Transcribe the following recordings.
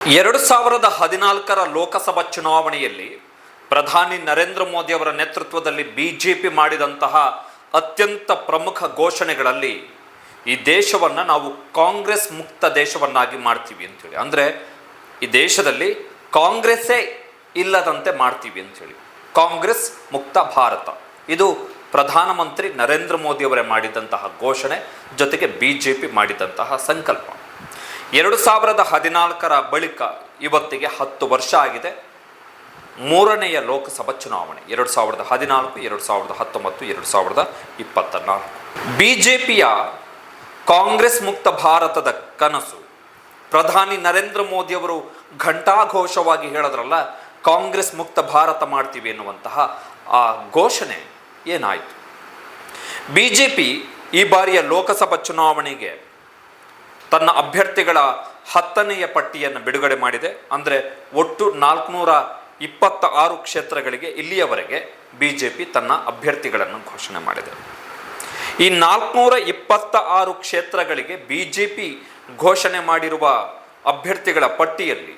ಎರಡು ಸಾವಿರದ ಹದಿನಾಲ್ಕರ ಲೋಕಸಭಾ ಚುನಾವಣೆಯಲ್ಲಿ ಪ್ರಧಾನಿ ನರೇಂದ್ರ ಮೋದಿ ಅವರ ನೇತೃತ್ವದಲ್ಲಿ ಬಿಜೆಪಿ ಮಾಡಿದಂತಹ ಅತ್ಯಂತ ಪ್ರಮುಖ ಘೋಷಣೆಗಳಲ್ಲಿ ಈ ದೇಶವನ್ನು ನಾವು ಕಾಂಗ್ರೆಸ್ ಮುಕ್ತ ದೇಶವನ್ನಾಗಿ ಮಾಡ್ತೀವಿ ಅಂತೇಳಿ. ಅಂದರೆ ಈ ದೇಶದಲ್ಲಿ ಕಾಂಗ್ರೆಸ್ಸೇ ಇಲ್ಲದಂತೆ ಮಾಡ್ತೀವಿ ಅಂಥೇಳಿ ಕಾಂಗ್ರೆಸ್ ಮುಕ್ತ ಭಾರತ. ಇದು ಪ್ರಧಾನಮಂತ್ರಿ ನರೇಂದ್ರ ಮೋದಿ ಅವರೇ ಮಾಡಿದಂತಹ ಘೋಷಣೆ, ಜೊತೆಗೆ ಬಿ ಜೆ ಪಿ ಮಾಡಿದಂತಹ ಸಂಕಲ್ಪ. ಎರಡು ಸಾವಿರದ ಹದಿನಾಲ್ಕರ ಬಳಿಕ ಇವತ್ತಿಗೆ ಹತ್ತು ವರ್ಷ ಆಗಿದೆ. ಮೂರನೆಯ ಲೋಕಸಭಾ ಚುನಾವಣೆ, ಎರಡು ಸಾವಿರದ ಹದಿನಾಲ್ಕು, ಎರಡು ಸಾವಿರದ ಹತ್ತೊಂಬತ್ತು, ಎರಡು ಸಾವಿರದ ಇಪ್ಪತ್ತ ನಾಲ್ಕು ಬಿ ಜೆ ಪಿಯ ಕಾಂಗ್ರೆಸ್ ಮುಕ್ತ ಭಾರತದ ಕನಸು. ಪ್ರಧಾನಿ ನರೇಂದ್ರ ಮೋದಿ ಅವರು ಘಂಟಾಘೋಷವಾಗಿ ಹೇಳಿದ್ರಲ್ಲ, ಕಾಂಗ್ರೆಸ್ ಮುಕ್ತ ಭಾರತ ಮಾಡ್ತೀವಿ ಎನ್ನುವಂತಹ ಆ ಘೋಷಣೆ ಏನಾಯಿತು? ಬಿ ಜೆ ಪಿ ಈ ಬಾರಿಯ ಲೋಕಸಭಾ ಚುನಾವಣೆಗೆ ತನ್ನ ಅಭ್ಯರ್ಥಿಗಳ ಹತ್ತನೆಯ ಪಟ್ಟಿಯನ್ನು ಬಿಡುಗಡೆ ಮಾಡಿದೆ. ಅಂದರೆ ಒಟ್ಟು ನಾಲ್ಕುನೂರ ಇಪ್ಪತ್ತ ಆರು ಕ್ಷೇತ್ರಗಳಿಗೆ ಇಲ್ಲಿಯವರೆಗೆ ಬಿ ಜೆ ಪಿ ತನ್ನ ಅಭ್ಯರ್ಥಿಗಳನ್ನು ಘೋಷಣೆ ಮಾಡಿದೆ. ಈ ನಾಲ್ಕುನೂರ ಇಪ್ಪತ್ತ ಆರು ಕ್ಷೇತ್ರಗಳಿಗೆ ಬಿ ಜೆ ಪಿ ಘೋಷಣೆ ಮಾಡಿರುವ ಅಭ್ಯರ್ಥಿಗಳ ಪಟ್ಟಿಯಲ್ಲಿ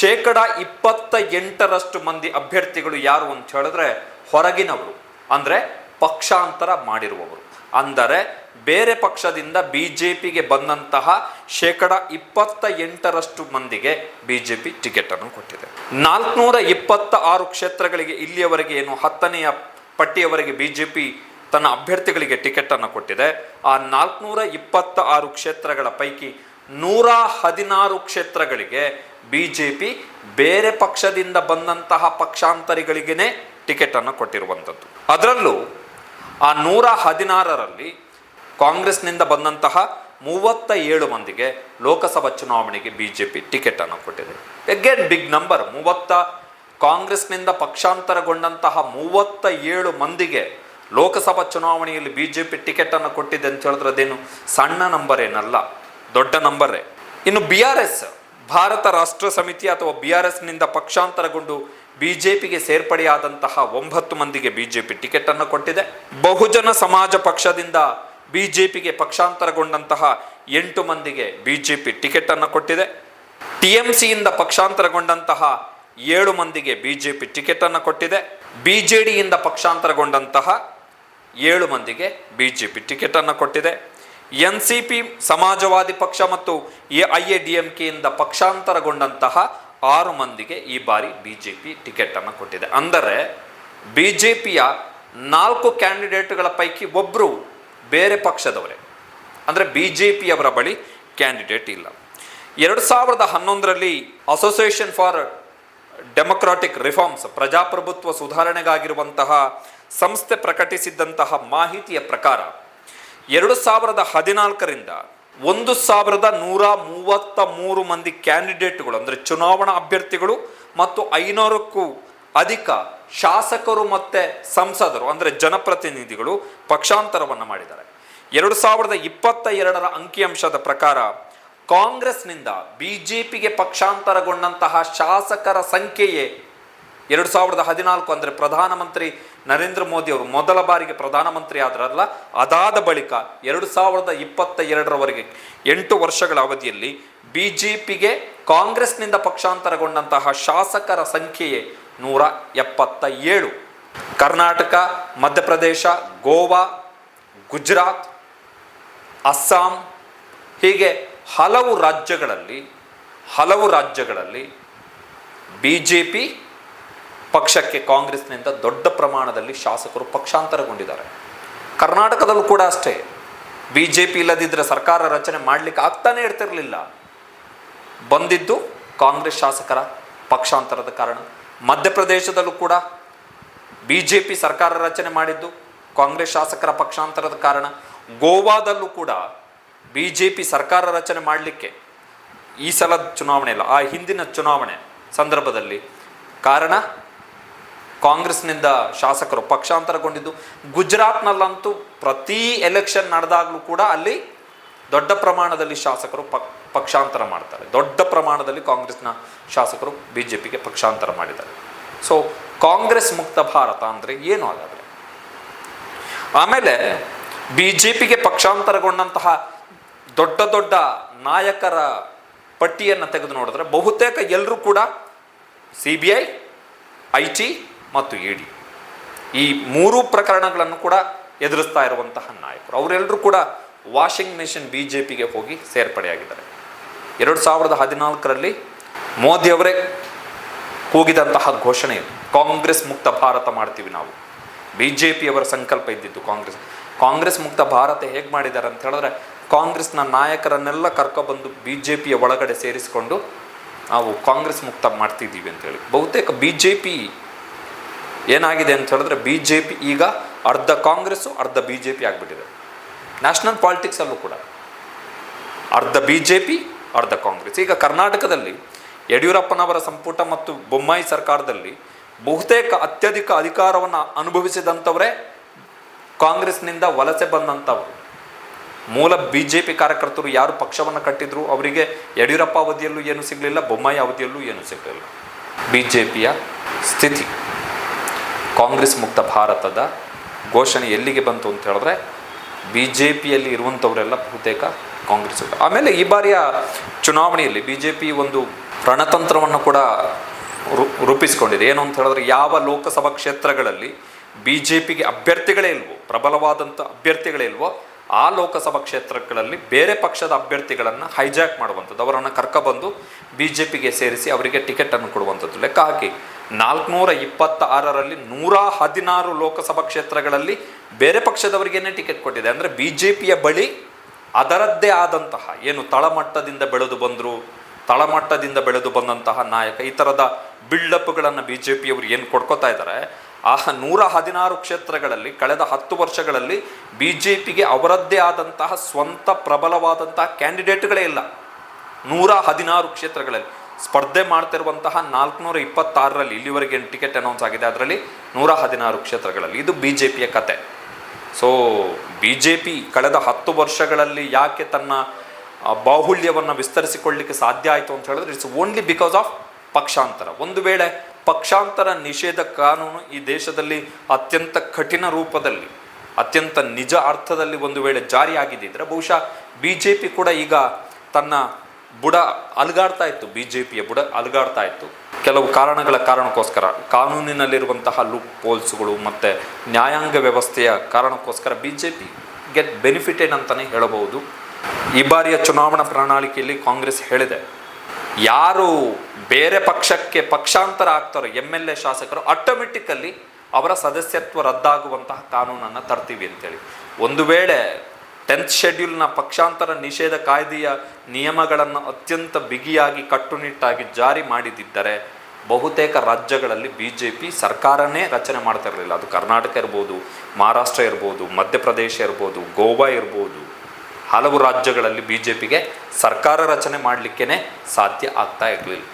ಶೇಕಡ ಇಪ್ಪತ್ತ ಎಂಟರಷ್ಟು ಮಂದಿ ಅಭ್ಯರ್ಥಿಗಳು ಯಾರು ಅಂತ ಹೇಳಿದ್ರೆ ಹೊರಗಿನವರು, ಅಂದರೆ ಪಕ್ಷಾಂತರ ಮಾಡಿರುವವರು. ಅಂದರೆ ಬೇರೆ ಪಕ್ಷದಿಂದ ಬಿ ಜೆ ಪಿಗೆ ಬಂದಂತಹ ಶೇಕಡ ಇಪ್ಪತ್ತ ಎಂಟರಷ್ಟು ಮಂದಿಗೆ ಬಿ ಜೆ ಪಿ ಟಿಕೆಟನ್ನು ಕೊಟ್ಟಿದೆ. ನಾಲ್ಕುನೂರ ಇಪ್ಪತ್ತ ಆರು ಕ್ಷೇತ್ರಗಳಿಗೆ ಇಲ್ಲಿಯವರೆಗೆ ಏನು ಹತ್ತನೆಯ ಪಟ್ಟಿಯವರೆಗೆ ಬಿ ಜೆ ಪಿ ತನ್ನ ಅಭ್ಯರ್ಥಿಗಳಿಗೆ ಟಿಕೆಟನ್ನು ಕೊಟ್ಟಿದೆ. ಆ ನಾಲ್ಕುನೂರ ಇಪ್ಪತ್ತ ಆರು ಕ್ಷೇತ್ರಗಳ ಪೈಕಿ ನೂರ ಹದಿನಾರು ಕ್ಷೇತ್ರಗಳಿಗೆ ಬಿ ಜೆ ಪಿ ಬೇರೆ ಪಕ್ಷದಿಂದ ಬಂದಂತಹ ಪಕ್ಷಾಂತರಿಗಳಿಗೇ ಟಿಕೆಟನ್ನು ಕೊಟ್ಟಿರುವಂಥದ್ದು. ಅದರಲ್ಲೂ ಆ ನೂರ ಹದಿನಾರರಲ್ಲಿ ಕಾಂಗ್ರೆಸ್ನಿಂದ ಬಂದಂತಹ ಮೂವತ್ತ ಏಳು ಮಂದಿಗೆ ಲೋಕಸಭಾ ಚುನಾವಣೆಗೆ ಬಿ ಜೆ ಪಿ ಟಿಕೆಟನ್ನು ಕೊಟ್ಟಿದೆ. ಎಗೇನ್ ಬಿಗ್ ನಂಬರ್ ಮೂವತ್ತ ಕಾಂಗ್ರೆಸ್ನಿಂದ ಪಕ್ಷಾಂತರಗೊಂಡಂತಹ ಮೂವತ್ತ ಏಳು ಮಂದಿಗೆ ಲೋಕಸಭಾ ಚುನಾವಣೆಯಲ್ಲಿ ಬಿ ಜೆ ಪಿ ಟಿಕೆಟನ್ನು ಕೊಟ್ಟಿದೆ ಅಂತ ಹೇಳಿದ್ರೆ ಅದೇನು ಸಣ್ಣ ನಂಬರ್ ಏನಲ್ಲ, ದೊಡ್ಡ ನಂಬರೇ ಇನ್ನು B R S Bharat Rashtra Samithi ಅಥವಾ ಬಿ ಆರ್ ಎಸ್ನಿಂದ ಪಕ್ಷಾಂತರಗೊಂಡು ಬಿ ಜೆ ಪಿಗೆ ಸೇರ್ಪಡೆಯಾದಂತಹ ಒಂಬತ್ತು ಮಂದಿಗೆ ಬಿ ಜೆ ಪಿ ಟಿಕೆಟನ್ನು ಕೊಟ್ಟಿದೆ. ಬಹುಜನ ಸಮಾಜ ಪಕ್ಷದಿಂದ ಬಿ ಜೆ ಪಿಗೆ ಪಕ್ಷಾಂತರಗೊಂಡಂತಹ ಎಂಟು ಮಂದಿಗೆ ಬಿ ಜೆ ಪಿ ಟಿಕೆಟನ್ನು ಕೊಟ್ಟಿದೆ. ಟಿ ಎಂ ಸಿಯಿಂದ ಪಕ್ಷಾಂತರಗೊಂಡಂತಹ ಏಳು ಮಂದಿಗೆ ಬಿ ಜೆ ಪಿ ಟಿಕೆಟನ್ನು ಕೊಟ್ಟಿದೆ. ಬಿ ಜೆ ಡಿಯಿಂದ ಪಕ್ಷಾಂತರಗೊಂಡಂತಹ ಏಳು ಮಂದಿಗೆ ಬಿ ಜೆ ಪಿ ಟಿಕೆಟನ್ನು ಕೊಟ್ಟಿದೆ. ಎನ್ ಸಿ ಪಿ ಸಮಾಜವಾದಿ ಪಕ್ಷ ಮತ್ತು A I A D M ಕೆಯಿಂದ ಪಕ್ಷಾಂತರಗೊಂಡಂತಹ ಆರು ಮಂದಿಗೆ ಈ ಬಾರಿ ಬಿ ಜೆ ಪಿ ಟಿಕೆಟನ್ನು ಕೊಟ್ಟಿದೆ. ಅಂದರೆ ಬಿ ಜೆ ಪಿಯ ನಾಲ್ಕು ಕ್ಯಾಂಡಿಡೇಟ್ಗಳ ಪೈಕಿ ಒಬ್ಬರು ಬೇರೆ ಪಕ್ಷದವರೇ. ಅಂದರೆ ಬಿ ಜೆ ಪಿಯವರ ಬಳಿ ಕ್ಯಾಂಡಿಡೇಟ್ ಇಲ್ಲ. ಎರಡು ಸಾವಿರದ ಹನ್ನೊಂದರಲ್ಲಿ ಅಸೋಸಿಯೇಷನ್ ಫಾರ್ ಡೆಮೊಕ್ರಾಟಿಕ್ ರಿಫಾರ್ಮ್ಸ್ ಪ್ರಜಾಪ್ರಭುತ್ವ ಸುಧಾರಣೆಗಾಗಿರುವಂತಹ ಸಂಸ್ಥೆ ಪ್ರಕಟಿಸಿದ್ದಂತಹ ಮಾಹಿತಿಯ ಪ್ರಕಾರ ಎರಡು ಸಾವಿರದ ಹದಿನಾಲ್ಕರಿಂದ ಒಂದು ಸಾವಿರದ ನೂರ ಮೂವತ್ತ ಮೂರು ಮಂದಿ ಕ್ಯಾಂಡಿಡೇಟ್ಗಳು, ಅಂದರೆ ಚುನಾವಣಾ ಅಭ್ಯರ್ಥಿಗಳು ಮತ್ತು ಐನೂರಕ್ಕೂ ಅಧಿಕ ಶಾಸಕರು ಮತ್ತು ಸಂಸದರು, ಅಂದರೆ ಜನಪ್ರತಿನಿಧಿಗಳು ಪಕ್ಷಾಂತರವನ್ನು ಮಾಡಿದ್ದಾರೆ. ಎರಡು ಸಾವಿರದ ಇಪ್ಪತ್ತ ಎರಡರ ಅಂಕಿಅಂಶದ ಪ್ರಕಾರ ಕಾಂಗ್ರೆಸ್ನಿಂದ ಬಿ ಜೆ ಪಿಗೆ ಪಕ್ಷಾಂತರಗೊಂಡಂತಹ ಶಾಸಕರ ಸಂಖ್ಯೆಯೇ ಎರಡು ಸಾವಿರದ ಹದಿನಾಲ್ಕು, ಅಂದರೆ ಪ್ರಧಾನಮಂತ್ರಿ ನರೇಂದ್ರ ಮೋದಿ ಅವರು ಮೊದಲ ಬಾರಿಗೆ ಪ್ರಧಾನಮಂತ್ರಿ ಆದ್ರಲ್ಲ ಅದಾದ ಬಳಿಕ ಎರಡು ಸಾವಿರದ ಇಪ್ಪತ್ತ ಎರಡರವರೆಗೆ ಎಂಟು ವರ್ಷಗಳ ಅವಧಿಯಲ್ಲಿ ಬಿ ಜೆ ಪಿಗೆ ಕಾಂಗ್ರೆಸ್ನಿಂದ ಪಕ್ಷಾಂತರಗೊಂಡಂತಹ ಶಾಸಕರ ಸಂಖ್ಯೆಯೇ ನೂರ ಎಪ್ಪತ್ತ ಏಳು. ಕರ್ನಾಟಕ, ಮಧ್ಯಪ್ರದೇಶ, ಗೋವಾ, ಗುಜರಾತ್, ಅಸ್ಸಾಂ, ಹೀಗೆ ಹಲವು ರಾಜ್ಯಗಳಲ್ಲಿ ಹಲವು ರಾಜ್ಯಗಳಲ್ಲಿ ಬಿ ಜೆ ಪಿ ಪಕ್ಷಕ್ಕೆ ಕಾಂಗ್ರೆಸ್ನಿಂದ ದೊಡ್ಡ ಪ್ರಮಾಣದಲ್ಲಿ ಶಾಸಕರು ಪಕ್ಷಾಂತರಗೊಂಡಿದ್ದಾರೆ. ಕರ್ನಾಟಕದಲ್ಲೂ ಕೂಡ ಅಷ್ಟೇ. ಬಿ ಜೆ ಪಿ ಇಲ್ಲದಿದ್ದರೆ ಸರ್ಕಾರ ರಚನೆ ಮಾಡಲಿಕ್ಕೆ ಆಗ್ತಾನೆ ಇರ್ತಿರಲಿಲ್ಲ. ಬಂದಿದ್ದು ಕಾಂಗ್ರೆಸ್ ಶಾಸಕರ ಪಕ್ಷಾಂತರದ ಕಾರಣ. ಮಧ್ಯಪ್ರದೇಶದಲ್ಲೂ ಕೂಡ ಬಿ ಜೆ ಪಿ ಸರ್ಕಾರ ರಚನೆ ಮಾಡಿದ್ದು ಕಾಂಗ್ರೆಸ್ ಶಾಸಕರ ಪಕ್ಷಾಂತರದ ಕಾರಣ. ಗೋವಾದಲ್ಲೂ ಕೂಡ ಬಿ ಜೆ ಪಿ ಸರ್ಕಾರ ರಚನೆ ಮಾಡಲಿಕ್ಕೆ ಈ ಸಲದ ಚುನಾವಣೆ ಇಲ್ಲ, ಆ ಹಿಂದಿನ ಚುನಾವಣೆ ಸಂದರ್ಭದಲ್ಲಿ ಕಾರಣ ಕಾಂಗ್ರೆಸ್ನಿಂದ ಶಾಸಕರು ಪಕ್ಷಾಂತರಗೊಂಡಿದ್ದು. ಗುಜರಾತ್ನಲ್ಲಂತೂ ಪ್ರತಿ ಎಲೆಕ್ಷನ್ ನಡೆದಾಗಲೂ ಕೂಡ ಅಲ್ಲಿ ದೊಡ್ಡ ಪ್ರಮಾಣದಲ್ಲಿ ಶಾಸಕರು ಪಕ್ ಪಕ್ಷಾಂತರ ಮಾಡ್ತಾರೆ. ದೊಡ್ಡ ಪ್ರಮಾಣದಲ್ಲಿ ಕಾಂಗ್ರೆಸ್ನ ಶಾಸಕರು ಬಿ ಜೆ ಪಿಗೆ ಪಕ್ಷಾಂತರ ಮಾಡಿದ್ದಾರೆ. ಸೊ ಕಾಂಗ್ರೆಸ್ ಮುಕ್ತ ಭಾರತ ಅಂದರೆ ಏನು ಹಾಗಾದರೆ? ಆಮೇಲೆ ಬಿ ಜೆ ಪಿಗೆ ಪಕ್ಷಾಂತರಗೊಂಡಂತಹ ದೊಡ್ಡ ದೊಡ್ಡ ನಾಯಕರ ಪಟ್ಟಿಯನ್ನು ತೆಗೆದು ನೋಡಿದ್ರೆ ಬಹುತೇಕ ಎಲ್ಲರೂ ಕೂಡ C B I I T ಮತ್ತು ಇಡಿ ಈ ಮೂರೂ ಪ್ರಕರಣಗಳನ್ನು ಕೂಡ ಎದುರಿಸ್ತಾ ಇರುವಂತಹ ನಾಯಕರು. ಅವರೆಲ್ಲರೂ ಕೂಡ ವಾಷಿಂಗ್ ಮೆಷಿನ್ ಬಿ ಜೆ ಪಿಗೆ ಹೋಗಿ ಸೇರ್ಪಡೆಯಾಗಿದ್ದಾರೆ. ಎರಡು ಸಾವಿರದ ಹದಿನಾಲ್ಕರಲ್ಲಿ ಮೋದಿಯವರೇ ಕೂಗಿದಂತಹ ಘೋಷಣೆ ಕಾಂಗ್ರೆಸ್ ಮುಕ್ತ ಭಾರತ ಮಾಡ್ತೀವಿ ನಾವು. ಬಿ ಜೆ ಪಿಯವರ ಸಂಕಲ್ಪ ಇದ್ದಿದ್ದು ಕಾಂಗ್ರೆಸ್. ಕಾಂಗ್ರೆಸ್ ಮುಕ್ತ ಭಾರತ ಹೇಗೆ ಮಾಡಿದ್ದಾರೆ ಅಂತ ಹೇಳಿದ್ರೆ, ಕಾಂಗ್ರೆಸ್ನ ನಾಯಕರನ್ನೆಲ್ಲ ಕರ್ಕೊಬಂದು ಬಿ ಜೆ ಪಿಯ ಒಳಗಡೆ ಸೇರಿಸಿಕೊಂಡು ನಾವು ಕಾಂಗ್ರೆಸ್ ಮುಕ್ತ ಮಾಡ್ತಿದ್ದೀವಿ ಅಂತೇಳಿ ಬಹುತೇಕ ಬಿ ಜೆ ಪಿ ಏನಾಗಿದೆ ಅಂತ ಹೇಳಿದ್ರೆ ಬಿ ಜೆ ಪಿ ಈಗ ಅರ್ಧ ಕಾಂಗ್ರೆಸ್ಸು, ಅರ್ಧ ಬಿ ಜೆ ಪಿ ಆಗಿಬಿಟ್ಟಿದೆ ನ್ಯಾಷನಲ್ ಪಾಲಿಟಿಕ್ಸಲ್ಲೂ ಕೂಡ. ಅರ್ಧ ಬಿ ಜೆ ಪಿ ಅರ್ಧ ಕಾಂಗ್ರೆಸ್. ಈಗ ಕರ್ನಾಟಕದಲ್ಲಿ ಯಡಿಯೂರಪ್ಪನವರ ಸಂಪುಟ ಮತ್ತು ಬೊಮ್ಮಾಯಿ ಸರ್ಕಾರದಲ್ಲಿ ಬಹುತೇಕ ಅತ್ಯಧಿಕ ಅಧಿಕಾರವನ್ನು ಅನುಭವಿಸಿದಂಥವರೇ ಕಾಂಗ್ರೆಸ್ನಿಂದ ವಲಸೆ ಬಂದಂಥವ್ರು. ಮೂಲ ಬಿ ಜೆ ಪಿ ಕಾರ್ಯಕರ್ತರು ಯಾರು ಪಕ್ಷವನ್ನು ಕಟ್ಟಿದ್ರು, ಅವರಿಗೆ ಯಡಿಯೂರಪ್ಪ ಅವಧಿಯಲ್ಲೂ ಏನು ಸಿಗಲಿಲ್ಲ, ಬೊಮ್ಮಾಯಿ ಅವಧಿಯಲ್ಲೂ ಏನು ಸಿಗಲಿಲ್ಲ. ಬಿ ಜೆ ಪಿಯ ಸ್ಥಿತಿ. ಕಾಂಗ್ರೆಸ್ ಮುಕ್ತ ಭಾರತದ ಘೋಷಣೆ ಎಲ್ಲಿಗೆ ಬಂತು ಅಂತ ಹೇಳಿದ್ರೆ ಬಿ ಜೆ ಪಿಯಲ್ಲಿ ಇರುವಂಥವರೆಲ್ಲ ಬಹುತೇಕ ಕಾಂಗ್ರೆಸ್ ಆಮೇಲೆ ಈ ಬಾರಿಯ ಚುನಾವಣೆಯಲ್ಲಿ ಬಿ ಜೆ ಪಿ ಒಂದು ರಣತಂತ್ರವನ್ನು ಕೂಡ ರೂಪಿಸಿಕೊಂಡಿದೆ. ಏನು ಅಂತ ಹೇಳಿದ್ರೆ ಯಾವ ಲೋಕಸಭಾ ಕ್ಷೇತ್ರಗಳಲ್ಲಿ ಬಿ ಜೆ ಪಿಗೆ ಅಭ್ಯರ್ಥಿಗಳೇ ಇಲ್ವೋ, ಪ್ರಬಲವಾದಂಥ ಅಭ್ಯರ್ಥಿಗಳೇ ಇಲ್ವೋ ಆ ಲೋಕಸಭಾ ಕ್ಷೇತ್ರಗಳಲ್ಲಿ ಬೇರೆ ಪಕ್ಷದ ಅಭ್ಯರ್ಥಿಗಳನ್ನು ಹೈಜಾಕ್ ಮಾಡುವಂಥದ್ದು, ಅವರನ್ನು ಕರ್ಕಬಂದು ಬಿ ಜೆ ಪಿಗೆ ಸೇರಿಸಿ ಅವರಿಗೆ ಟಿಕೆಟನ್ನು ಕೊಡುವಂಥದ್ದು. ಲೆಕ್ಕ ಹಾಕಿ, ನಾಲ್ಕುನೂರ ಇಪ್ಪತ್ತಾರರಲ್ಲಿ ನೂರ ಹದಿನಾರು ಲೋಕಸಭಾ ಕ್ಷೇತ್ರಗಳಲ್ಲಿ ಬೇರೆ ಪಕ್ಷದವರಿಗೇನೆ ಟಿಕೆಟ್ ಕೊಟ್ಟಿದೆ, ಅಂದರೆ ಬಿ ಜೆ ಪಿಯ ಬಳಿ ಅದರದ್ದೇ ಆದಂತಹ, ಏನು ತಳಮಟ್ಟದಿಂದ ಬೆಳೆದು ಬಂದರು, ತಳಮಟ್ಟದಿಂದ ಬೆಳೆದು ಬಂದಂತಹ ನಾಯಕ, ಈ ಥರದ ಬಿಲ್ಡಪ್ಗಳನ್ನು ಬಿ ಜೆ ಪಿಯವರು ಏನು ಕೊಡ್ಕೋತಾ ಇದ್ದಾರೆ ಆ ನೂರ ಹದಿನಾರು ಕ್ಷೇತ್ರಗಳಲ್ಲಿ ಕಳೆದ ಹತ್ತು ವರ್ಷಗಳಲ್ಲಿ ಬಿ ಜೆ ಪಿಗೆ ಅವರದ್ದೇ ಆದಂತಹ ಸ್ವಂತ ಪ್ರಬಲವಾದಂತಹ ಕ್ಯಾಂಡಿಡೇಟ್ಗಳೇ ಇಲ್ಲ. ನೂರ ಹದಿನಾರು ಕ್ಷೇತ್ರಗಳಲ್ಲಿ ಸ್ಪರ್ಧೆ ಮಾಡ್ತಿರುವಂತಹ ನಾಲ್ಕುನೂರ ಇಪ್ಪತ್ತಾರರಲ್ಲಿ ಇಲ್ಲಿವರೆಗೆ ಟಿಕೆಟ್ ಅನೌನ್ಸ್ ಆಗಿದೆ. ಅದರಲ್ಲಿ ನೂರ ಹದಿನಾರು ಕ್ಷೇತ್ರಗಳಲ್ಲಿ ಇದು ಬಿ ಜೆ ಪಿಯ ಕತೆ. ಸೊ ಬಿ ಜೆ ಪಿ ಕಳೆದ ಹತ್ತು ವರ್ಷಗಳಲ್ಲಿ ಯಾಕೆ ತನ್ನ ಬಾಹುಳ್ಯವನ್ನು ವಿಸ್ತರಿಸಿಕೊಳ್ಳಲಿಕ್ಕೆ ಸಾಧ್ಯ ಆಯಿತು ಅಂತ ಹೇಳಿದ್ರೆ ಇಟ್ಸ್ ಓನ್ಲಿ ಬಿಕಾಸ್ ಆಫ್ ಪಕ್ಷಾಂತರ. ಒಂದು ವೇಳೆ ಪಕ್ಷಾಂತರ ನಿಷೇಧ ಕಾನೂನು ಈ ದೇಶದಲ್ಲಿ ಅತ್ಯಂತ ಕಠಿಣ ರೂಪದಲ್ಲಿ, ಅತ್ಯಂತ ನಿಜ ಅರ್ಥದಲ್ಲಿ ಒಂದು ವೇಳೆ ಜಾರಿಯಾಗಿದ್ದಿದ್ರೆ ಬಹುಶಃ ಬಿ ಜೆ ಪಿ ಕೂಡ ಈಗ ತನ್ನ ಬುಡ ಅಲುಗಾಡ್ತಾ ಇತ್ತು ಬಿ ಜೆ ಪಿಯ ಬುಡ ಅಲುಗಾಡ್ತಾ ಇತ್ತು. ಕೆಲವು ಕಾರಣಗಳ ಕಾರಣಕ್ಕೋಸ್ಕರ, ಕಾನೂನಿನಲ್ಲಿರುವಂತಹ ಲುಕ್ ಪೋಲ್ಸ್ಗಳು ಮತ್ತು ನ್ಯಾಯಾಂಗ ವ್ಯವಸ್ಥೆಯ ಕಾರಣಕ್ಕೋಸ್ಕರ B J P get benefited ಅಂತಲೇ ಹೇಳಬಹುದು. ಈ ಬಾರಿಯ ಚುನಾವಣಾ ಪ್ರಣಾಳಿಕೆಯಲ್ಲಿ ಕಾಂಗ್ರೆಸ್ ಹೇಳಿದೆ ಯಾರು ಬೇರೆ ಪಕ್ಷಕ್ಕೆ ಪಕ್ಷಾಂತರ ಆಗ್ತಾರೋ ಎಂ ಎಲ್ ಎ ಶಾಸಕರು ಆಟೋಮೆಟಿಕಲ್ಲಿ ಅವರ ಸದಸ್ಯತ್ವ ರದ್ದಾಗುವಂತಹ ಕಾನೂನನ್ನು ತರ್ತೀವಿ ಅಂತೇಳಿ. ಒಂದು ವೇಳೆ ಟೆಂತ್ ಶೆಡ್ಯೂಲ್ನ ಪಕ್ಷಾಂತರ ನಿಷೇಧ ಕಾಯ್ದೆಯ ನಿಯಮಗಳನ್ನು ಅತ್ಯಂತ ಬಿಗಿಯಾಗಿ ಕಟ್ಟುನಿಟ್ಟಾಗಿ ಜಾರಿ ಮಾಡಿದ್ದರೆ ಬಹುತೇಕ ರಾಜ್ಯಗಳಲ್ಲಿ ಬಿ ಜೆ ಪಿ ಸರ್ಕಾರನೇ ರಚನೆ ಮಾಡ್ತಾ ಇರಲಿಲ್ಲ. ಅದು ಕರ್ನಾಟಕ ಇರ್ಬೋದು, ಮಹಾರಾಷ್ಟ್ರ ಇರ್ಬೋದು, ಮಧ್ಯಪ್ರದೇಶ ಇರ್ಬೋದು, ಗೋವಾ ಇರ್ಬೋದು ಹಲವು ರಾಜ್ಯಗಳಲ್ಲಿ ಬಿ ಜೆ ಪಿಗೆ ಸರ್ಕಾರ ರಚನೆ ಮಾಡಲಿಕ್ಕೇ ಸಾಧ್ಯ ಆಗ್ತಾ ಇರಲಿಲ್ಲ.